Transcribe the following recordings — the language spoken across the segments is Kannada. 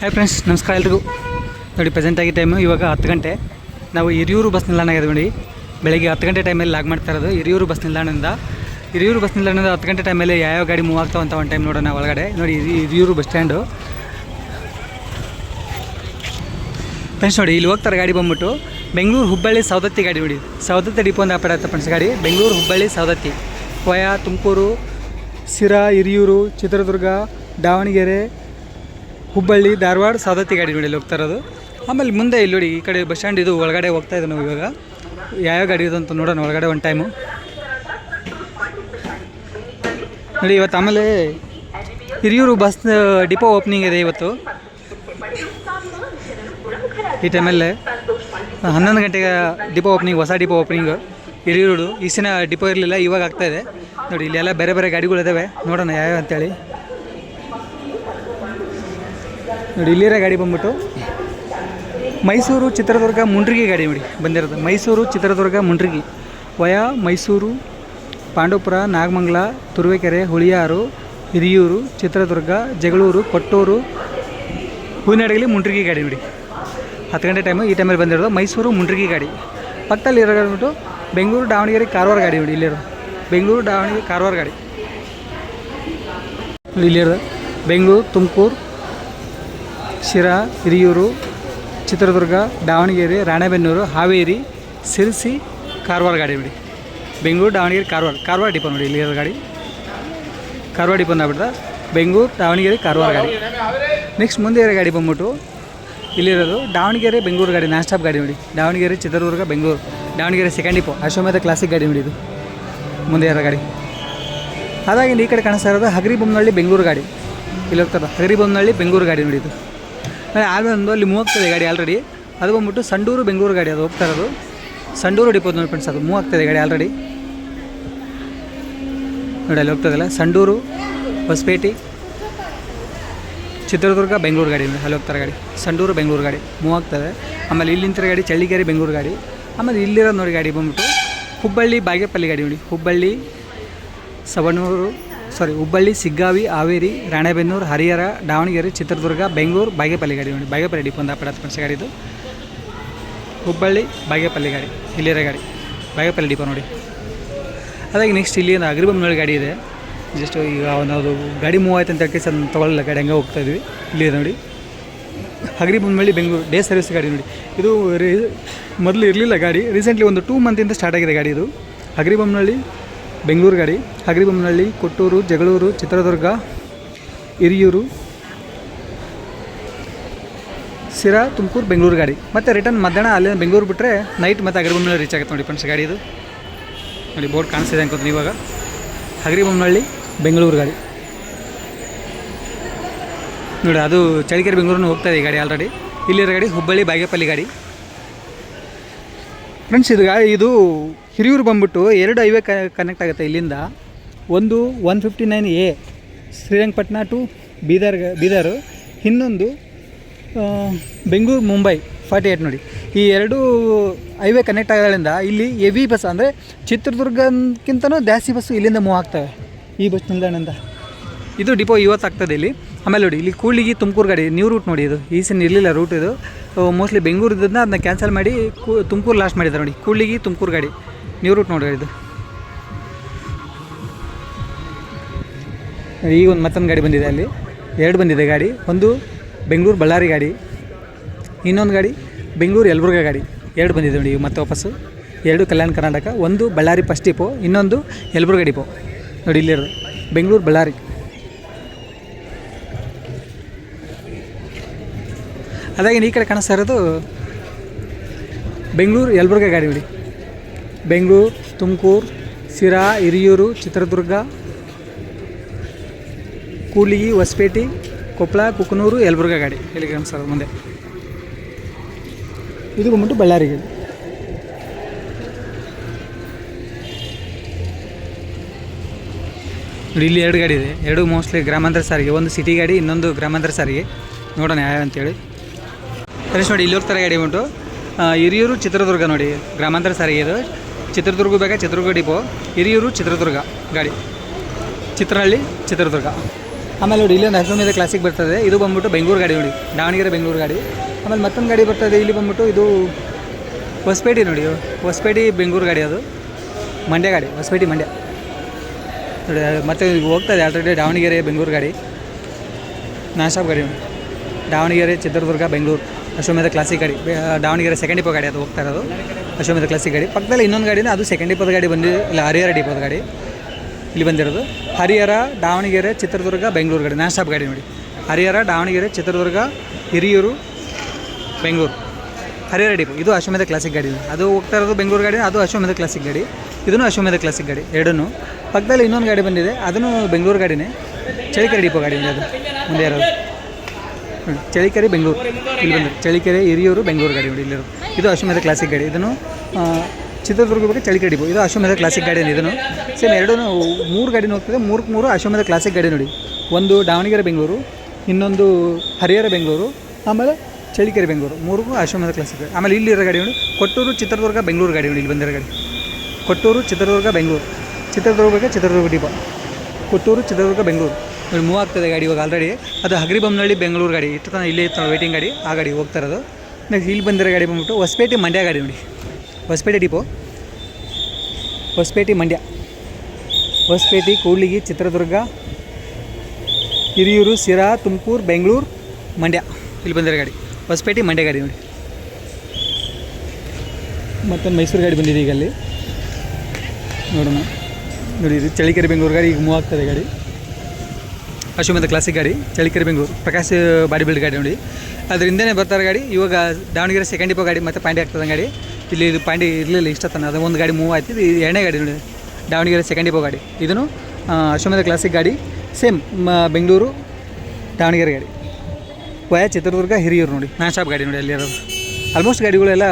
ಹಾಯ್ ಫ್ರೆಂಡ್ಸ್ ನಮಸ್ಕಾರ ಎಲ್ರಿಗೂ. ನೋಡಿ ಪ್ರೆಸೆಂಟ್ ಆಗಿ ಟೈಮು ಇವಾಗ ಹತ್ತು ಗಂಟೆ. ನಾವು ಹಿರಿಯೂರು ಬಸ್ ನಿಲ್ದಾಣ ನೋಡಿ. ಬೆಳಗ್ಗೆ ಹತ್ತು ಗಂಟೆ ಟೈಮಲ್ಲಿ ಲಾಗ್ ಮಾಡ್ತಾ ಇರೋದು ಹಿರಿಯೂರು ಬಸ್ ನಿಲ್ದಾಣದಿಂದ. ಹಿರಿಯೂರು ಬಸ್ ನಿಲ್ದಾಣದಿಂದ ಹತ್ತು ಗಂಟೆ ಟೈಮಲ್ಲಿ ಯಾವ ಗಾಡಿ ಮೂವ್ ಆಗ್ತಾವಂತ ಒಂದು ಟೈಮ್ ನೋಡೋಣ ಒಳಗಡೆ. ನೋಡಿ ಹಿರಿಯೂರು ಬಸ್ ಸ್ಟ್ಯಾಂಡು ಫ್ರೆಂಡ್ಸ್ ನೋಡಿ, ಇಲ್ಲಿ ಹೋಗ್ತಾರೆ ಗಾಡಿ ಬಂದ್ಬಿಟ್ಟು. ಬೆಂಗಳೂರು ಹುಬ್ಬಳ್ಳಿ ಸೌದತ್ತಿ ಗಾಡಿ ನೋಡಿ. ಸೌದತ್ತಿ ಡಿಪೋ ಒಂದು ಆಪರೇಟ್ ಆಯ್ತು ಫ್ರೆಂಡ್ಸ್ ಗಾಡಿ. ಬೆಂಗಳೂರು ಹುಬ್ಬಳ್ಳಿ ಸೌದತ್ತಿ ವಯ ತುಮಕೂರು ಸಿರಾ ಹಿರಿಯೂರು, ಚಿತ್ರದುರ್ಗ, ದಾವಣಗೆರೆ ಹುಬ್ಬಳ್ಳಿ, ಧಾರವಾಡ ಸಾದತ್ತಿ ಗಾಡಿ ನೋಡಿ ಹೋಗ್ತಾ ಇರೋದು. ಆಮೇಲೆ ಮುಂದೆ ಇಲ್ಲಿ ನೋಡಿ ಈ ಕಡೆ ಬಸ್ ಸ್ಟ್ಯಾಂಡ್ ಇದು ಒಳಗಡೆ ಹೋಗ್ತಾ ಇದೆ ನಾವು ಇವಾಗ. ಯಾವ ಗಾಡಿ ಇದೆ ಅಂತ ನೋಡೋಣ ಒಳಗಡೆ ಒಂದು ಟೈಮು ನೋಡಿ ಇವತ್ತು ಆಮೇಲೆ ಹಿರಿಯೂರು ಬಸ್ ಡಿಪೋ ಓಪನಿಂಗ್ ಇದೆ ಇವತ್ತು. ಈ ಟೈಮಲ್ಲೇ ಹನ್ನೊಂದು ಗಂಟೆಗೆ ಡಿಪೋ ಓಪನಿಂಗ್ ಹೊಸ ಡಿಪೋ ಓಪನಿಂಗ್ ಹಿರಿಯೂರು ಈಸಿನ ಡಿಪೋ ಇರಲಿಲ್ಲ, ಇವಾಗ ಆಗ್ತಾಯಿದೆ ನೋಡಿ, ಇಲ್ಲೆಲ್ಲ ಬೇರೆ ಬೇರೆ ಗಾಡಿಗಳಿದ್ದಾವೆ ನೋಡೋಣ ಯಾವ್ಯಾವ ಅಂತೇಳಿ. ನೋಡಿ, ಇಲ್ಲಿರೋ ಗಾಡಿ ಬಂದ್ಬಿಟ್ಟು ಮೈಸೂರು ಚಿತ್ರದುರ್ಗ ಮುಂಡ್ರಿಗಿ ಗಾಡಿ ನೋಡಿ ಬಂದಿರೋದು. ಮೈಸೂರು ಚಿತ್ರದುರ್ಗ ಮುಂಡ್ರಿಗಿ. ವಯ, ಮೈಸೂರು, ಪಾಂಡವಪುರ, ನಾಗಮಂಗಲ, ತುರುವೇಕೆರೆ, ಹುಳಿಯಾರು, ಹಿರಿಯೂರು, ಚಿತ್ರದುರ್ಗ, ಜಗಳೂರು, ಕೊಟ್ಟೂರು ಹೂವಿನಡಗಲಿ ಮುಂಡ್ರಿಗಿ ಗಾಡಿ ನೋಡಿ ಹತ್ತು ಗಂಟೆ ಟೈಮು ಈ ಟೈಮಲ್ಲಿ ಬಂದಿರೋದು ಮೈಸೂರು ಮುಂಡ್ರಿಗಿ ಗಾಡಿ. ಪಕ್ಕದಲ್ಲಿ ಇರೋ ಗಾಡಿ ಬಂದ್ಬಿಟ್ಟು ಬೆಂಗಳೂರು, ದಾವಣಗೆರೆ, ಕಾರವಾರ ಗಾಡಿ ನೋಡಿ ಇಲ್ಲಿರೋದು. ಬೆಂಗಳೂರು, ದಾವಣಗೆರೆ, ಕಾರವಾರ ಗಾಡಿ. ಇಲ್ಲಿರೋದು. ಬೆಂಗಳೂರು, ತುಮಕೂರು ಶಿರಾ, ಹಿರಿಯೂರು, ಚಿತ್ರದುರ್ಗ, ದಾವಣಗೆರೆ, ರಾಣೆಬೆನ್ನೂರು, ಹಾವೇರಿ ಸಿರಸಿ ಕಾರವಾರ ಗಾಡಿ ಬಿಡಿ. ಬೆಂಗಳೂರು, ದಾವಣಗೆರೆ, ಕಾರವಾರ ಕಾರವಾರ ಡಿಪೋ ನೋಡಿ ಇಲ್ಲಿ ಗಾಡಿ. ಕಾರವಾರ ಡಿಪೋ ಅಂದ್ಬಿಡ್ದ ಬೆಂಗಳೂರು, ದಾವಣಗೆರೆ, ಕಾರವಾರ ಗಾಡಿ. ನೆಕ್ಸ್ಟ್ ಮುಂದೆ ಇರೋ ಗಾಡಿ ಬಂದ್ಬಿಟ್ಟು ಇಲ್ಲಿರೋದು ದಾವಣಗೆರೆ, ಬೆಂಗಳೂರು ಗಾಡಿ, ನಾನ್ ಸ್ಟಾಪ್ ಗಾಡಿ ನೋಡಿ. Davanagere, Chitradurga, Bengaluru. Davanagere second depot Ashwamedha classic ಗಾಡಿ ನೋಡಿ ಇದು. ಮುಂದೆ ಇರೋ ಗಾಡಿ. ಅದಾಗಿ ಈ ಕಡೆ ಕಾಣಿಸ್ತಾ ಇರೋದು ಹಗರಿ ಬೊಮ್ಮನಹಳ್ಳಿ, ಬೆಂಗಳೂರು ಗಾಡಿ. ಇಲ್ಲಿ ಹೋಗ್ತಾರೆ ಹಗರಿ ಬೊಮ್ಮನಹಳ್ಳಿ, ಬೆಂಗಳೂರು ಗಾಡಿ ನೋಡಿ ಇದು. ಆಮೇಲೆ ಒಂದು ಅಲ್ಲಿ ಮೂವ್ ಆಗ್ತದೆ ಗಾಡಿ ಆಲ್ರೆಡಿ ಅದು ಬಂದ್ಬಿಟ್ಟು ಸಂಡೂರು, ಬೆಂಗಳೂರು ಗಾಡಿ ಅದು, ಹೋಗ್ತಾ ಇರೋದು. ಸಂಡೂರು ಡಿಪೋ ನೋಡಿ ಫ್ರೆಂಡ್ಸ್ ಅದು ಮೂವ್ ಗಾಡಿ ಆಲ್ರೆಡಿ ನೋಡಿ, ಅಲ್ಲಿ ಹೋಗ್ತದಲ್ಲ ಸಂಡೂರು, ಹೊಸಪೇಟೆ, ಚಿತ್ರದುರ್ಗ, ಬೆಂಗಳೂರು ಗಾಡಿ ಅಲ್ಲಿ ಹೋಗ್ತಾರೆ ಗಾಡಿ. ಸಂಡೂರು, ಬೆಂಗಳೂರು ಗಾಡಿ. ಮೂವ್ ಆಗ್ತದೆ ಆಮೇಲೆ ಇಲ್ಲಿ ನಿಂತಿರೋ ಗಾಡಿ ಚಳ್ಳಿಗೆರೆ ಬೆಂಗಳೂರು ಗಾಡಿ. ಆಮೇಲೆ ಇಲ್ಲಿರೋದು ನೋಡಿ ಗಾಡಿ ಬಂದ್ಬಿಟ್ಟು ಹುಬ್ಬಳ್ಳಿ, ಬಾಗೇಪಲ್ಲಿ ಗಾಡಿ ನೋಡಿ. ಹುಬ್ಬಳ್ಳಿ, ಸವಣೂರು ಸಾರಿ ಹುಬ್ಬಳ್ಳಿ, ಸಿಗ್ಗಾವಿ, ಹಾವೇರಿ, ರಾಣೆಬೆನ್ನೂರು, ಹರಿಹರ, ದಾವಣಗೆರೆ, ಚಿತ್ರದುರ್ಗ, ಬೆಂಗಳೂರು, ಬಾಗೇಪಲ್ಲಿ ಗಾಡಿ ನೋಡಿ. ಬಾಗೇಪಲ್ಲಿ ಡಿಪೋ ಒಂದು ಅಪಡ ಫ್ರೆಂಡ್ಸ್ ಗಾಡಿದು ಹುಬ್ಬಳ್ಳಿ, ಬಾಗೇಪಲ್ಲಿ ಗಾಡಿ. ಇಲ್ಲಿರೋ ಗಾಡಿ. ಬಾಗೇಪಲ್ಲಿ ಡಿಪೋ ನೋಡಿ. ಅದಾಗಿ ನೆಕ್ಸ್ಟ್ ಇಲ್ಲಿ ಒಂದು ಅಗ್ರಿಬೊಮ್ಮನಹಳ್ಳಿ ಗಾಡಿ ಇದೆ. ಜಸ್ಟ್ ಈಗ ಒಂದು ಗಾಡಿ ಮೂವ್ ಆಯ್ತು ಅಂತ ಹೇಳಿ ಸರ್ ತೊಗೊಳ್ಳಲ್ಲ. ಗಾಡಿ ಹಂಗೆ ಹೋಗ್ತಾ ಇದ್ವಿ. ಇಲ್ಲಿ ನೋಡಿ. ಹಗರಿಬೊಮ್ಮನಹಳ್ಳಿ ಬೆಂಗಳೂರು. ಡೇ ಸರ್ವಿಸ್ ಗಾಡಿ ನೋಡಿ. ಇದು ಮೊದಲು ಇರಲಿಲ್ಲ ಗಾಡಿ. ರೀಸೆಂಟ್ಲಿ ಒಂದು ಟೂ ಮಂತಿಂದ ಸ್ಟಾರ್ಟ್ ಆಗಿದೆ ಗಾಡಿ ಇದು. ಹಗರಿಬೊಮ್ಮನಹಳ್ಳಿ ಬೆಂಗಳೂರು ಗಾಡಿ, ಹಗರಿಬೊಮ್ಮನಹಳ್ಳಿ, ಕೊಟ್ಟೂರು, ಜಗಳೂರು, ಚಿತ್ರದುರ್ಗ, ಹಿರಿಯೂರು ಸಿರಾ ತುಮಕೂರು, ಬೆಂಗಳೂರು ಗಾಡಿ. ಮತ್ತು ರಿಟರ್ನ್ ಮಧ್ಯಾಹ್ನ ಅಲ್ಲೇ ಬೆಂಗಳೂರು ಬಿಟ್ಟರೆ ನೈಟ್ ಮತ್ತು ಹಗರಿಬೊಮ್ಮನಹಳ್ಳಿ ರೀಚ್ ಆಗುತ್ತೆ ನೋಡಿ ಫ್ರೆಂಡ್ಸ್ ಗಾಡಿ ಇದು. ನೋಡಿ ಬೋರ್ಡ್ ಕಾಣಿಸ್ತಿದೆ ಅನ್ಕೋತೀನಿ ಇವಾಗ. ಹಗರಿಬೊಮ್ಮನಹಳ್ಳಿ, ಬೆಂಗಳೂರು ಗಾಡಿ. ನೋಡಿ ಅದು ಚಳಿಕೆರೆ ಬೆಂಗಳೂರಿನ ಹೋಗ್ತಾ ಇದೆ ಈ ಗಾಡಿ ಆಲ್ರೆಡಿ ಇಲ್ಲಿರೋ ಗಾಡಿ ಹುಬ್ಬಳ್ಳಿ, ಬಾಗೇಪಲ್ಲಿ ಗಾಡಿ. ಫ್ರೆಂಡ್ಸ್ ಇದು ಇದು ಹಿರಿಯೂರು ಬಂದ್ಬಿಟ್ಟು ಎರಡು ಹೈವೇ ಕನೆಕ್ಟ್ ಆಗುತ್ತೆ ಇಲ್ಲಿಂದ. ಒಂದು one fifty nine A Srirangapatna to Bidar Bidar. ಇನ್ನೊಂದು ಬೆಂಗಳೂರು, ಮುಂಬೈ ಫಾರ್ಟಿ ಏಯ್ಟ್ ನೋಡಿ. ಈ ಎರಡು ಹೈವೇ ಕನೆಕ್ಟ್ ಆಗೋದ್ರಿಂದ ಇಲ್ಲಿ ಎವಿ ಬಸ್ ಅಂದರೆ ಚಿತ್ರದುರ್ಗಕ್ಕಿಂತನೂ ಜಾಸ್ತಿ ಬಸ್ಸು ಇಲ್ಲಿಂದ ಮೂವ್ ಆಗ್ತವೆ. ಈ ಬಸ್ ನಿಲ್ದಾಣದಿಂದ. ಇದು ಡಿಪೋ ಇವತ್ತು ಆಗ್ತದೆ ಇಲ್ಲಿ. ಆಮೇಲೆ ನೋಡಿ, ಇಲ್ಲಿ ಕೂಡ್ಲಿಗಿ ತುಮಕೂರು ಗಾಡಿ ನ್ಯೂ ರೂಟ್ ನೋಡಿ ಇದು. ಈ ಸೀನ್ ಇರಲಿಲ್ಲ ರೂಟ್ ಇದು. ಮೋಸ್ಟ್ಲಿ ಬೆಂಗಳೂರು ಅದನ್ನ ಕ್ಯಾನ್ಸಲ್ ಮಾಡಿ ತುಮಕೂರು ಲಾಸ್ಟ್ ಮಾಡಿದ್ದಾರೆ ನೋಡಿ. ಕೂಡ್ಲಿಗಿ ತುಮಕೂರು ಗಾಡಿ. ನ್ಯೂ ರೂಟ್ ನೋಡಿ ಇದು. ಈಗ ಒಂದು ಮತ್ತೊಂದು ಗಾಡಿ ಬಂದಿದೆ ಅಲ್ಲಿ. ಎರಡು ಬಂದಿದೆ ಗಾಡಿ. ಒಂದು ಬೆಂಗಳೂರು ಬಳ್ಳಾರಿ ಗಾಡಿ. ಇನ್ನೊಂದು ಗಾಡಿ ಬೆಂಗಳೂರು ಯಲಬುರ್ಗ ಗಾಡಿ. ಎರಡು ಬಂದಿದೆ ನೋಡಿ ಈಗ ಮತ್ತೆ ವಾಪಸ್ಸು ಎರಡು ಕಲ್ಯಾಣ ಕರ್ನಾಟಕ, ಒಂದು ಬಳ್ಳಾರಿ ಫಸ್ಟ್ ಡಿಪೋ ಇನ್ನೊಂದು ಯಲಬುರ್ಗ ಡಿಪೋ ನೋಡಿ ಇಲ್ಲಿರೋದು. ಬೆಂಗಳೂರು ಬಳ್ಳಾರಿ. ಅದಾಗಿ ಈ ಕಡೆ ಕಾಣಿಸ್ತಾ ಇರೋದು ಬೆಂಗಳೂರು ಯಲಬುರ್ಗ ಗಾಡಿ ಬಿಡಿ. ಬೆಂಗಳೂರು, ತುಮಕೂರು ಸಿರಾ ಹಿರಿಯೂರು, ಚಿತ್ರದುರ್ಗ ಕೂಲಿಗಿ ಹೊಸಪೇಟೆ, ಕೊಪ್ಪಳ, ಕುಕನೂರು, ಯಲಬುರ್ಗ ಗಾಡಿ. ಇಲ್ಲಿ ಕಾಣಿಸ್ತಾ ಇರೋದು ಮುಂದೆ? ಇದು ಬಂದ್ಬಿಟ್ಟು ಬಳ್ಳಾರಿ ಗಾಡಿ. ನೋಡಿ, ಇಲ್ಲಿ ಎರಡು ಗಾಡಿ ಇದೆ. ಎರಡು ಮೋಸ್ಟ್ಲಿ ಗ್ರಾಮಾಂತರ ಸಾರಿಗೆ. ಒಂದು ಸಿಟಿ ಗಾಡಿ, ಇನ್ನೊಂದು ಗ್ರಾಮಾಂತರ ಸಾರಿಗೆ. ನೋಡೋಣ ಯಾವ ಅಂತೇಳಿ. ಫ್ರೆಂಡ್ಸ್ ನೋಡಿ ಇಲ್ಲಿ ಹೋಗ್ತಾರೆ ಗಾಡಿ ಉಂಟು. ಹಿರಿಯೂರು ಚಿತ್ರದುರ್ಗ ನೋಡಿ, ಗ್ರಾಮಾಂತರ ಸಾರಿಗೆ ಇದು. ಚಿತ್ರದುರ್ಗ ಬೇಕಾ ಚಿತ್ರದುರ್ಗ ಡಿಪೋ, ಹಿರಿಯೂರು ಚಿತ್ರದುರ್ಗ ಗಾಡಿ. ಚಿತ್ರಹಳ್ಳಿ ಚಿತ್ರದುರ್ಗ. ಆಮೇಲೆ ನೋಡಿ, ಇಲ್ಲೊಂದು ಹಸು ಮೇಲೆ ಕ್ಲಾಸಿಗೆ ಬರ್ತದೆ. ಇದು ಬಂದ್ಬಿಟ್ಟು ಬೆಂಗಳೂರು ಗಾಡಿ ನೋಡಿ, ದಾವಣಗೆರೆ ಬೆಂಗಳೂರು ಗಾಡಿ. ಆಮೇಲೆ ಮತ್ತೊಂದು ಗಾಡಿ ಬರ್ತದೆ, ಇಲ್ಲಿ ಬಂದ್ಬಿಟ್ಟು ಇದು ಹೊಸಪೇಟೆ ನೋಡಿ, ಹೊಸಪೇಟೆ ಬೆಂಗಳೂರು ಗಾಡಿ ಅದು. ಮಂಡ್ಯ ಗಾಡಿ, ಹೊಸಪೇಟೆ ಮಂಡ್ಯ. ನೋಡಿ, ಮತ್ತೆ ಹೋಗ್ತದೆ ಆಲ್ರೆಡಿ ದಾವಣಗೆರೆ ಬೆಂಗಳೂರು ಗಾಡಿ. ನಾಶಾಪ್ ಗಾಡಿ ದಾವಣಗೆರೆ ಚಿತ್ರದುರ್ಗ ಬೆಂಗಳೂರು. ಅಶ್ವಮೇಧ ಕ್ಲಾಸಿಕ್ ಗಾಡಿ ದಾವಣಗೆರೆ ಸೆಕೆಂಡ್ ಡಿಪೋ ಗಾಡಿ ಅದು ಹೋಗ್ತಾ ಇರೋದು. ಅಶ್ವಮೇಧ ಕ್ಲಾಸಿಕ್ ಗಾಡಿ. ಪಕ್ಕದಲ್ಲಿ ಇನ್ನೊಂದು ಗಾಡಿನೇ ಅದು ಸೆಕೆಂಡ್ ಡಿಪೋದ ಗಾಡಿ ಬಂದು, ಇಲ್ಲ ಹರಿಹರ ಡಿಪೋದ ಗಾಡಿ. ಇಲ್ಲಿ ಬಂದಿರೋದು. ಹರಿಹರ, ದಾವಣಗೆರೆ, ಚಿತ್ರದುರ್ಗ, ಬೆಂಗಳೂರು ಗಾಡಿ. ನಾನ್ ಸ್ಟಾಪ್ ಗಾಡಿ ನೋಡಿ. ಹರಿಹರ, ದಾವಣಗೆರೆ, ಚಿತ್ರದುರ್ಗ, ಹಿರಿಯೂರು, ಬೆಂಗಳೂರು. ಹರಿಹರ ಡಿಪೋ ಇದು ಅಶ್ವಮೇಧ ಕ್ಲಾಸಿಕ್ ಗಾಡಿ. ಅದು ಹೋಗ್ತಾ ಇರೋದು ಬೆಂಗಳೂರು ಗಾಡಿ, ಅದು ಅಶ್ವಮೇಧ ಕ್ಲಾಸಿಕ್ ಗಾಡಿ. ಇದನ್ನು ಅಶ್ವಮೇಧ ಕ್ಲಾಸಿಕ್ ಗಾಡಿ. ಎರಡೂ ಪಕ್ಕದಲ್ಲಿ ಇನ್ನೊಂದು ಗಾಡಿ ಬಂದಿದೆ. ಅದನ್ನು ಬೆಂಗಳೂರು ಗಾಡಿನೇ. ಚಳಿಕೆರೆ ಡಿಪೋ ಗಾಡಿ ಅದು. ಮುಂದೆ ಇರೋದು. ಚಳಿಕೆರೆ ಬೆಂಗಳೂರು. ಇಲ್ಲಿ ಬಂದರೆ ಚಳಿಕೆರೆ ಹಿರಿಯೂರು, ಬೆಂಗಳೂರು ಗಾಡಿ ನೋಡಿ ಇಲ್ಲಿರೋದು. ಇದು ಅಶ್ವಮೇಧ ಕ್ಲಾಸಿಕ್ ಗಾಡಿ. ಇದನ್ನು ಚಿತ್ರದುರ್ಗ ಬಗ್ಗೆ ಚಳಿಕೆರೆ ಡಿಪೋ ಇದು ಅಶ್ವಮೇಧ ಕ್ಲಾಸಿಕ್ ಗಾಡಿ ಇದನ್ನು. ಸೇಮ್ ಎರಡೂ ಮೂರು ಗಾಡಿ ಹೋಗ್ತದೆ. ಮೂರಕ್ಕೆ ಮೂರು ಅಶ್ವಮೇಧ ಕ್ಲಾಸಿಕ್ ಗಾಡಿ ನೋಡಿ. ಒಂದು ದಾವಣಗೆರೆ, ಬೆಂಗಳೂರು, ಇನ್ನೊಂದು ಹರಿಹರ, ಬೆಂಗಳೂರು, ಆಮೇಲೆ ಚಳಿಕೆರೆ ಬೆಂಗಳೂರು. ಮೂರಿಗೂ ಅಶ್ವಮೇಧ ಕ್ಲಾಸಿಕ್ ಗಾಡಿ. ಆಮೇಲೆ ಇಲ್ಲಿರೋ ಗಾಡಿ ನೋಡಿ. ಕೊಟ್ಟೂರು, ಚಿತ್ರದುರ್ಗ, ಬೆಂಗಳೂರು ಗಾಡಿ ನೋಡಿ. ಇಲ್ಲಿ ಬಂದಿರೋ ಗಾಡಿ. ಕೊಟ್ಟೂರು, ಚಿತ್ರದುರ್ಗ, ಬೆಂಗಳೂರು. ಚಿತ್ರದುರ್ಗ ಚಿತ್ರದುರ್ಗ ಡಿಪೋ ಕೊಟ್ಟೂರು, ಚಿತ್ರದುರ್ಗ, ಬೆಂಗಳೂರು. ನೋಡಿ ಮೂವ್ ಆಗ್ತದೆ ಗಾಡಿ ಇವಾಗ ಆಲ್ರೆಡಿ ಅದು ಹಗರಿಬೊಮ್ಮನಹಳ್ಳಿ ಬೆಂಗಳೂರು ಗಾಡಿ. ಇತ್ತು ತನಕ ಇಲ್ಲೇ ಇತ್ತು ವೇಟಿಂಗ್ ಗಾಡಿ. ಆ ಗಾಡಿ ಹೋಗ್ತಾ ಇರೋದು. ನೆಕ್ಸ್ಟ್ ಇಲ್ಲಿ ಬಂದಿರೋ ಗಾಡಿ ಬಂದ್ಬಿಟ್ಟು ಹೊಸಪೇಟೆ ಮಂಡ್ಯ ಗಾಡಿ ನೋಡಿ. ಹೊಸಪೇಟೆ ಡಿಪೋ ಹೊಸಪೇಟೆ ಮಂಡ್ಯ. ಹೊಸಪೇಟೆ, ಕೂಡ್ಲಿಗಿ, ಚಿತ್ರದುರ್ಗ, ಹಿರಿಯೂರು ಸಿರಾ ತುಮಕೂರು, ಬೆಂಗಳೂರು, ಮಂಡ್ಯ. ಇಲ್ಲಿ ಬಂದಿರೋ ಗಾಡಿ. ಹೊಸಪೇಟೆ ಮಂಡ್ಯ ಗಾಡಿ ನೋಡಿ. ಮತ್ತೊಂದು ಮೈಸೂರು ಗಾಡಿ ಬಂದಿದೆ ಈಗ ಅಲ್ಲಿ. ನೋಡೋಣ. ನೋಡಿ, ಇದು ಬೆಂಗಳೂರು ಗಾಡಿ, ಈಗ ಮೂವ್ ಆಗ್ತದೆ ಗಾಡಿ. ಅಶ್ವಮೇಧ ಕ್ಲಾಸಿಕ್ ಗಾಡಿ ಚಳಿಕೆರೆ ಬೆಂಗಳೂರು. ಪ್ರಕಾಶ್ ಬಾಡಿ ಬಿಲ್ಡ್ ಗಾಡಿ ನೋಡಿ. ಅದ್ರ ಬರ್ತಾರೆ ಗಾಡಿ. ಇವಾಗ ದಾವಣಗೆರೆ ಸೆಕೆಂಡ್ ಡಿಪೋ ಗಾಡಿ, ಮತ್ತು ಪಾಂಡಿ ಆಗ್ತದೆ ಗಾಡಿ. ಇಲ್ಲಿ ಇದು ಪಾಂಡಿ ಇರಲಿಲ್ಲ, ಇಷ್ಟ ತನ. ಅದು ಒಂದು ಗಾಡಿ ಮೂವ್ ಆಯ್ತು. ಇದು ಎರಡನೇ ಗಾಡಿ ನೋಡಿ. ದಾವಣಗೆರೆ ಸೆಕೆಂಡ್ ಡಿಪೋ ಗಾಡಿ. ಇದನ್ನು ಅಶ್ವಮೇಧ ಕ್ಲಾಸಿಕ್ ಗಾಡಿ. ಸೇಮ್ ಬೆಂಗಳೂರು, ದಾವಣಗೆರೆ ಗಾಡಿ. ವಯ ಚಿತ್ರದುರ್ಗ, ಹಿರಿಯೂರು ನೋಡಿ. ನಾನ್ ಶಾಪ್ ಗಾಡಿ ನೋಡಿ ಅಲ್ಲಿರೋದು ಆಲ್ಮೋಸ್ಟ್ ಗಾಡಿಗಳೆಲ್ಲ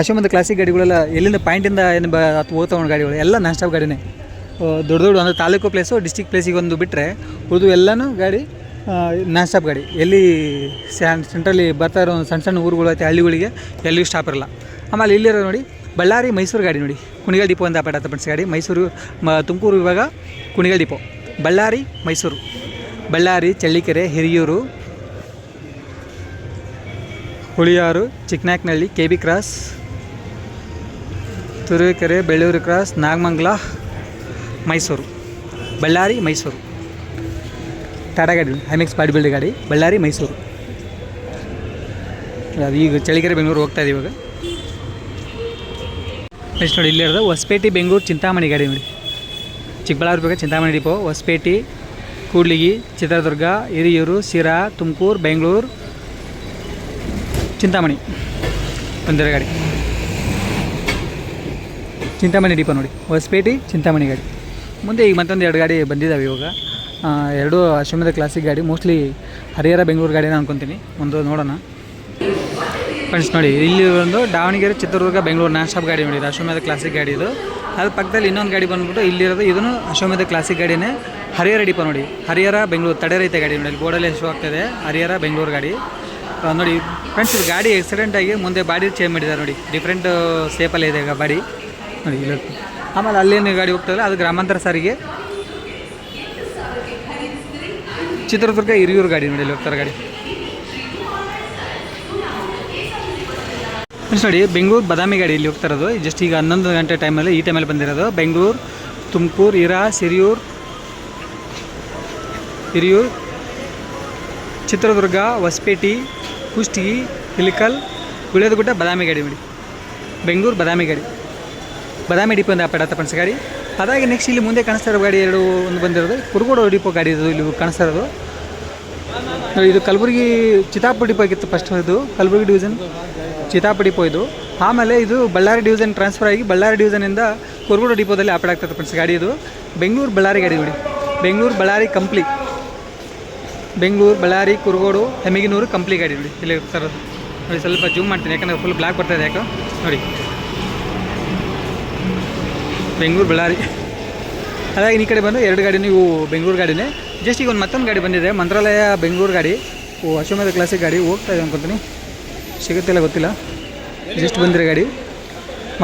ಅಶ್ವಮೇಧ ಕ್ಲಾಸಿಕ್ ಗಾಡಿಗಳೆಲ್ಲ ಎಲ್ಲಿಂದ ಪಾಯಿಂಟಿಂದ ಏನು ಬ ಹೋಗ್ತಾವ ಗಾಡಿಗಳು. ಎಲ್ಲ ನಾನ್ ಸ್ಟಾಪ್ ಗಾಡಿನೇ. ದೊಡ್ಡ ದೊಡ್ಡ ಅಂದರೆ ತಾಲೂಕು ಪ್ಲೇಸು ಡಿಸ್ಟಿಕ್ ಪ್ಲೇಸಿಗೆ ಒಂದು ಬಿಟ್ಟರೆ ಉಳಿದು ಎಲ್ಲನೂ ಗಾಡಿ ನಾನ್ ಸ್ಟಾಪ್ ಗಾಡಿ. ಎಲ್ಲಿ ಸೆಂಟ್ರಲ್ಲಿ ಬರ್ತಾ ಇರೋ ಸಣ್ಣ ಸಣ್ಣ ಊರುಗಳು ಐತೆ ಹಳ್ಳಿಗಳಿಗೆ ಎಲ್ಲಿಯೂ ಸ್ಟಾಪ್ ಇರಲ್ಲ. ಆಮೇಲೆ ಇಲ್ಲಿರೋ ನೋಡಿ, ಬಳ್ಳಾರಿ ಮೈಸೂರು ಗಾಡಿ ನೋಡಿ. ಕುಣಿಗಲ್ ಡಿಪೋ ಅಂತ ಪೇಟ ಪಡಿಸಿ ಗಾಡಿ. ಮೈಸೂರು, ಮ, ತುಮಕೂರು ಇವಾಗ Kunigal depot Ballari, Mysuru. Ballari, Challakere, Hiriyur, Huliyar Chikkanayakanahalli K B cross, Turuvekere, Bellur cross, Nagamangala Mysuru. Ballari, Mysuru. Tata ಗಾಡಿ ಹೈಮೆಕ್ಸ್ ಬಾಡಿ ಬಿಲ್ಡ್ ಗಾಡಿ, ಬಳ್ಳಾರಿ, ಮೈಸೂರು. ಅದು ಈಗ ಚಳಿಕೆರೆ ಬೆಂಗಳೂರು ಹೋಗ್ತಾ ಇದೆ ಇವಾಗ. ನೆಕ್ಸ್ಟ್ ನೋಡಿ, ಇಲ್ಲಿ ಇರೋದು ಹೊಸಪೇಟೆ, ಬೆಂಗಳೂರು, ಚಿಂತಾಮಣಿ ಗಾಡಿ ನೋಡಿ. ಚಿಕ್ಕಬಳ್ಳಾಪುರ ಬೇಕಾ ಚಿಂತಾಮಣಿ ಡಿಪೋ, ಹೊಸಪೇಟೆ, ಕೂಡ್ಲಿಗಿ, ಚಿತ್ರದುರ್ಗ, ಹಿರಿಯೂರು ಸಿರಾ ತುಮಕೂರು, ಬೆಂಗಳೂರು, ಚಿಂತಾಮಣಿ. ಒಂದೆರಡು ಗಾಡಿ. ಚಿಂತಾಮಣಿ ಡಿಪೋ ನೋಡಿ. ಹೊಸಪೇಟೆ, ಚಿಂತಾಮಣಿ ಗಾಡಿ. ಮುಂದೆ ಈಗ ಮತ್ತೊಂದು ಎರಡು ಗಾಡಿ ಬಂದಿದ್ದಾವೆ ಇವಾಗ. ಎರಡು ಅಶ್ವಮೇಧ ಕ್ಲಾಸಿಕ್ ಗಾಡಿ ಮೋಸ್ಟ್ಲಿ ಹರಿಹರ ಬೆಂಗಳೂರು ಗಾಡಿನ ಅನ್ಕೊತೀನಿ. ಒಂದು ನೋಡೋಣ. ಫ್ರೆಂಡ್ಸ್ ನೋಡಿ, ಇಲ್ಲಿ ಒಂದು ದಾವಣಗೆರೆ, ಚಿತ್ರದುರ್ಗ, ಬೆಂಗಳೂರು ನಾನ್ ಸ್ಟಾಪ್ ಗಾಡಿ ನೋಡಿ ಇದು ಅಶ್ವಮೇಧ ಕ್ಲಾಸಿಕ್ ಗಾಡಿ ಇದು. ಅದ್ರ ಪಕ್ಕದಲ್ಲಿ ಇನ್ನೊಂದು ಗಾಡಿ ಬಂದ್ಬಿಟ್ಟು ಇಲ್ಲಿರೋದು, ಇದನ್ನು ಅಶ್ವಮೇಧ ಕ್ಲಾಸಿಕ್ ಗಾಡಿನೇ ಹರಿಹರ ಡಿಪ ನೋಡಿ. ಹರಿಹರ, ಬೆಂಗಳೂರು ತಡೆ ರೈತ ಗಾಡಿ ನೋಡಿ. ಬೋರ್ಡಲ್ಲಿ ಶೋ ಆಗ್ತದೆ ಹರಿಹರ, ಬೆಂಗಳೂರು ಗಾಡಿ. ನೋಡಿ ಫ್ರೆಂಡ್ಸ್ ಇದು ಗಾಡಿ ಆಕ್ಸಿಡೆಂಟ್ ಆಗಿ ಮುಂದೆ ಬಾಡಿ ಚೇಂಜ್ ಮಾಡಿದ್ದಾರೆ ನೋಡಿ. ಡಿಫ್ರೆಂಟ್ ಸೇಪಲ್ಲೇ ಇದೆ ಈಗ ಬಾಡಿ. ನೋಡಿ, ಇಲ್ಲಿ ಆಮೇಲೆ ಅಲ್ಲೇನು ಗಾಡಿ ಹೋಗ್ತದೆ ಅದು ಗ್ರಾಮಾಂತರ ಸಾರಿಗೆ. ಚಿತ್ರದುರ್ಗ ಹಿರಿಯೂರು ಗಾಡಿ ನೋಡಿ ಹೋಗ್ತಾರೆ ಗಾಡಿ. ನೋಡಿ, ಬೆಂಗಳೂರು ಬಾದಾಮಿ ಗಾಡಿ ಇಲ್ಲಿ ಹೋಗ್ತಾ ಇರೋದು. ಜಸ್ಟ್ ಈಗ ಹನ್ನೊಂದು ಗಂಟೆ ಟೈಮಲ್ಲಿ ಈ ಟೈಮಲ್ಲಿ ಬಂದಿರೋದು. ಬೆಂಗಳೂರು, ತುಮಕೂರು, ಇರಾ, ಸಿರಿಯೂರು, ಹಿರಿಯೂರು, ಚಿತ್ರದುರ್ಗ, ಹೊಸಪೇಟೆ, ಕುಷ್ಟಗಿ ಇಲಿಕಲ್ ಗುಳೇದಗುಡ್ಡ, ಬಾದಾಮಿ ಗಾಡಿ ನೋಡಿ. ಬೆಂಗಳೂರು ಬಾದಾಮಿ ಗಾಡಿ. ಬಾದಾಮಿ ಡಿಪೋ ಒಂದು ಪೆಡ ತಪ್ಪಣಿಸ ಗಾಡಿ ಅದಾಗಿ ನೆಕ್ಸ್ಟ್ ಇಲ್ಲಿ ಮುಂದೆ ಕಾಣಿಸ್ತಾ ಇರೋ ಗಾಡಿ ಎರಡು ಒಂದು ಬಂದಿರೋದು. ಕುರುಗೋಡು ಡಿಪೋ ಗಾಡಿ ಇದು ಇಲ್ಲಿ ಕಾಣಿಸ್ತಾ ಇರೋದು. ಇದು ಕಲಬುರಗಿ ಚಿತಾಪು ಡಿಪೋ ಆಗಿತ್ತು ಫಸ್ಟ್ ಇದು. ಕಲಬುರಗಿ ಡಿವಿಷನ್ ಚಿತಾಪು ಡಿಪೋ ಇದು. ಆಮೇಲೆ ಇದು ಬಳ್ಳಾರಿ ಡಿವಿಷನ್ ಟ್ರಾನ್ಸ್ಫರ್ ಆಗಿ ಬಳ್ಳಾರಿ ಡಿವಿಷನಿಂದ ಕುರುಗೋಡು ಡಿಪೋದಲ್ಲಿ ಆಪರೇಟ್ ಆಗ್ತದೆ ಫ್ರೆಂಡ್ಸ್ ಗಾಡಿ ಇದು. ಬೆಂಗಳೂರು ಬಳ್ಳಾರಿ ಗಾಡಿ ನೋಡಿ. ಬೆಂಗಳೂರು ಬಳ್ಳಾರಿ ಕಂಪ್ಲಿ. ಬೆಂಗಳೂರು ಬಳ್ಳಾರಿ ಕುರುಗೋಡು ಹೆಮಿಗಿನೂರು ಕಂಪ್ಲಿ ಗಾಡಿ ನೋಡಿ. ಇಲ್ಲಿ ತರೋದು ನೋಡಿ, ಸ್ವಲ್ಪ ಜೂಮ್ ಮಾಡ್ತೀನಿ, ಯಾಕಂದರೆ ಫುಲ್ ಬ್ಲ್ಯಾಕ್ ಬರ್ತಾಯಿದೆ ಯಾಕೋ. ನೋಡಿ. ಬೆಂಗಳೂರು ಬಳ್ಳಾರಿ. ಅದಾಗಿ ಈ ಕಡೆ ಬಂದು ಎರಡು ಗಾಡಿನೂ ನೀವು ಬೆಂಗಳೂರು ಗಾಡಿನೇ. ಜಸ್ಟ್ ಈಗ ಒಂದು ಮತ್ತೊಂದು ಗಾಡಿ ಬಂದಿದೆ, ಮಂತ್ರಾಲಯ ಬೆಂಗಳೂರು ಗಾಡಿ. ಓ, ಅಶ್ವಮೇಧ ಕ್ಲಾಸಿಕ್ ಗಾಡಿ ಹೋಗ್ತಾ ಇದೆ ಅನ್ಕೊತೀನಿ. ಸಿಗುತ್ತಿಲ್ಲ ಗೊತ್ತಿಲ್ಲ. ಜಸ್ಟ್ ಬಂದಿರೋ ಗಾಡಿ.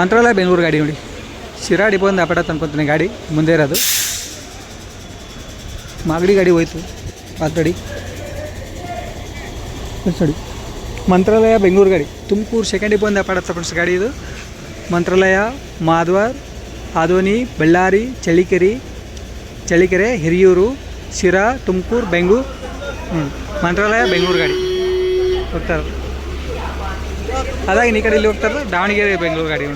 ಮಂತ್ರಾಲಯ ಬೆಂಗಳೂರು ಗಾಡಿ ನೋಡಿ. ಶಿರಾ ಡಿಪೋ ಒಂದು ಅಪಡತ್ ಅನ್ಕೊತೀನಿ ಗಾಡಿ, ಮುಂದೆ ಇರೋದು. ಮಾಗಡಿ ಗಾಡಿ ಹೋಯ್ತು ಆಲ್ರೆಡಿ ನೋಡಿ. ಮಂತ್ರಾಲಯ ಬೆಂಗಳೂರು ಗಾಡಿ. ತುಮಕೂರು ಸೆಕೆಂಡ್ ಡಿಪೋ ಇಂದ ಪಾಡತ್ತ ಫ್ರೆಂಡ್ಸ್ ಗಾಡಿ ಇದು. ಮಂತ್ರಾಲಯ ಮಾಧವರ್ ಆದೋನಿ ಬಳ್ಳಾರಿ, ಚಳ್ಳಿಕೆರೆ ಚಳ್ಳಿಕೆರೆ, ಹಿರಿಯೂರು, ಶಿರಾ, ತುಮಕೂರು, ಬೆಂಗಳೂರು ಹ್ಞೂ ಮಂತ್ರಾಲಯ, ಬೆಂಗಳೂರು ಗಾಡಿ. ಹೋಗ್ತಾರೆ? ಅದಾಗಿ ಈ ಕಡೆ ಇಲ್ಲಿ ಹೋಗ್ತಾರೆ? ದಾವಣಗೆರೆ, ಬೆಂಗಳೂರು ಗಾಡಿ.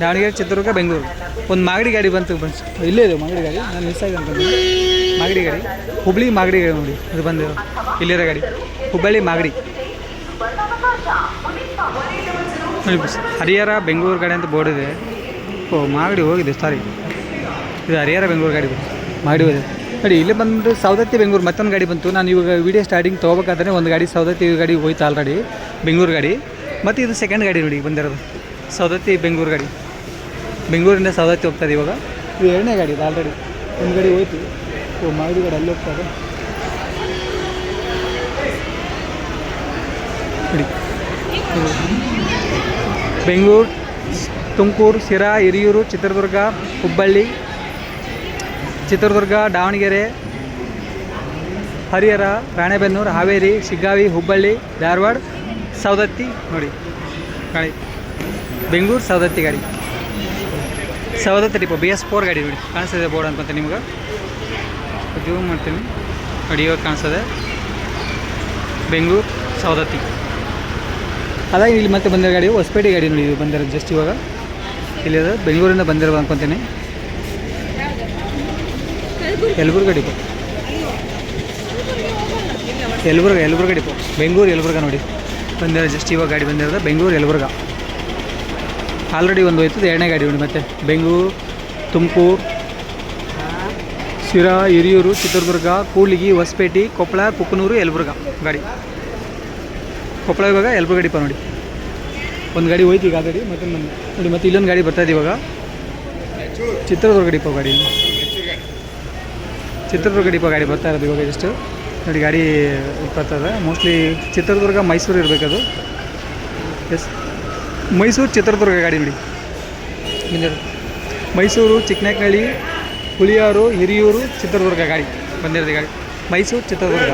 ದಾವಣಗೆರೆ, ಚಿತ್ರದುರ್ಗ, ಬೆಂಗಳೂರು. ಒಂದು ಮಾಗಡಿ ಗಾಡಿ ಬಂತು ಬಂತು. ಇಲ್ಲೇ ಇದೆ ಮಾಗಡಿ ಗಾಡಿ. ನಾನು ಮಿಸ್ ಆಗಿದೆ ಅಂತ ಮಾಗಡಿ ಗಾಡಿ. ಹುಬ್ಳಿ ಮಾಗಡಿ ಗಾಡಿ ನೋಡಿ. ಅದು ಬಂದಿರೋ. ಇಲ್ಲಿರೋ ಗಾಡಿ. ಹುಬ್ಬಳ್ಳಿ ಮಾಗಡಿ. ಹರಿಹರ ಬೆಂಗಳೂರು ಗಾಡಿ ಅಂತ ಬೋರ್ಡ್ ಇದೆ. ಓ ಮಾಗಡಿ ಹೋಗಿದೆ ಸಾರಿ. ಇದು ಹರಿಹರ ಬೆಂಗಳೂರು ಗಾಡಿ ಮಾಗಡಿ ಹೋಗಿದೆ. ನೋಡಿ, ಇಲ್ಲೇ ಬಂದು ಸೌದತ್ತಿ ಬೆಂಗಳೂರು ಮತ್ತೊಂದು ಗಾಡಿ ಬಂತು. ನಾನು ಇವಾಗ ವಿಡಿಯೋ ಸ್ಟಾರ್ಟಿಂಗ್ ತೊಗೋಬೇಕಾದ್ರೆ ಒಂದು ಗಾಡಿ ಸೌದತ್ತಿ ಗಾಡಿ ಹೋಯ್ತು ಆಲ್ರೆಡಿ ಬೆಂಗಳೂರು ಗಾಡಿ. ಮತ್ತು ಇದು ಸೆಕೆಂಡ್ ಗಾಡಿ ನೋಡಿ, ಬಂದಿರೋದು. ಸೌದತ್ತಿ ಬೆಂಗಳೂರು ಗಾಡಿ. ಬೆಂಗಳೂರಿಂದ ಸೌದತ್ತಿ ಹೋಗ್ತದೆ ಇವಾಗ. ಇದು ಎರಡನೇ ಗಾಡಿ ಇದು ಆಲ್ರೆಡಿ ಒಂದು ಗಾಡಿ ಹೋಯ್ತು. ಓ, ಮಾಗಡಿ ಗಾಡಿ ಅಲ್ಲಿ ಹೋಗ್ತಾರೆ ನೋಡಿ. ಬೆಂಗಳೂರು ತುಮಕೂರು, ಶಿರಾ, ಹಿರಿಯೂರು, ಚಿತ್ರದುರ್ಗ, ಹುಬ್ಬಳ್ಳಿ, ಚಿತ್ರದುರ್ಗ, ದಾವಣಗೆರೆ, ಹರಿಹರ, ರಾಣೆಬೆನ್ನೂರು, ಹಾವೇರಿ, ಶಿಗ್ಗಾವಿ, ಹುಬ್ಬಳ್ಳಿ, ಧಾರವಾಡ, ಸವದತ್ತಿ ನೋಡಿ. ಗಾಡಿ ಬೆಂಗಳೂರು ಸವದತ್ತಿ ಗಾಡಿ. Savadatti depot B S four ಗಾಡಿ ನೋಡಿ. ಕಾಣಿಸ್ತದೆ ಬೋರ್ಡ್ ಅನ್ಕೊಂತ ನಿಮ್ಗೆ? ಜೂಮ್ ಮಾಡ್ತೀನಿ. ನೋಡಿ, ಇವಾಗ ಕಾಣಿಸ್ತದೆ ಬೆಂಗಳೂರು ಸವದತ್ತಿ. ಅದಾಗಿ ಇಲ್ಲಿ ಮತ್ತೆ ಬಂದಿರೋ ಗಾಡಿ, ಹೊಸಪೇಟೆ ಗಾಡಿ ನೋಡಿ, ಬಂದಿರೋದು ಜಸ್ಟ್ ಇವಾಗ. ಇಲ್ಲಿ ಬೆಂಗಳೂರಿಂದ ಬಂದಿರೋ ಅನ್ಕೊತೀನಿ. ಯಲಬುರ್ಗ ಡಿಪೋ. ಯಲಬುರ್ಗ ಯಲಬುರ್ಗ ಡಿಪೋ. ಬೆಂಗಳೂರು, ಯಲಬುರ್ಗ ನೋಡಿ. ಬಂದಿರೋ ಜಸ್ಟ್ ಇವಾಗ ಗಾಡಿ ಬಂದಿರೋದು ಬೆಂಗಳೂರು, ಯಲಬುರ್ಗ. ಆಲ್ರೆಡಿ ಒಂದು ಹೋಯ್ತದ, ಎರಡನೇ ಗಾಡಿ ನೋಡಿ ಮತ್ತೆ. ಬೆಂಗಳೂರು, ತುಮಕೂರು, ಶಿರಾ, ಹಿರಿಯೂರು, ಚಿತ್ರದುರ್ಗ, ಕೂಡ್ಲಿಗಿ, ಹೊಸಪೇಟೆ, ಕೊಪ್ಪಳ ಕುಕ್ಕನೂರು ಯಲಬುರ್ಗ ಗಾಡಿ. ಕೊಪ್ಪಳ ಇವಾಗ ಯಲಬುರ್ಗ ಡಿಪೋ ನೋಡಿ. ಒಂದು ಗಾಡಿ ಹೋಯ್ತು ಈಗ ಆಲ್ರೆಡಿ ಮತ್ತೆ ನಮ್ಮ ನೋಡಿ ಮತ್ತೆ ಇಲ್ಲೊಂದು ಗಾಡಿ ಬರ್ತಾಯಿದೆ ಇವಾಗ. ಚಿತ್ರದುರ್ಗ ಡಿಪೋ ಗಾಡಿ. ಚಿತ್ರದುರ್ಗ ಡಿಪೋ ಗಾಡಿ ಬರ್ತಾ ಇರೋದು ಇವಾಗ ಜಸ್ಟ್ ನೋಡಿ ಗಾಡಿ ಬರ್ತದೆ ಮೋಸ್ಟ್ಲಿ ಚಿತ್ರದುರ್ಗ ಮೈಸೂರು ಇರಬೇಕದು. ಎಸ್ ಮೈಸೂರು ಚಿತ್ರದುರ್ಗ ಗಾಡಿ ನೋಡಿ. ಬಂದಿರೋದು. ಮೈಸೂರು ಚಿಕ್ಕನಕಳ್ಳಿ ಹುಳಿಯಾರು ಹಿರಿಯೂರು ಚಿತ್ರದುರ್ಗ ಗಾಡಿ ಬಂದಿರೋದು ಗಾಡಿ. ಮೈಸೂರು ಚಿತ್ರದುರ್ಗ.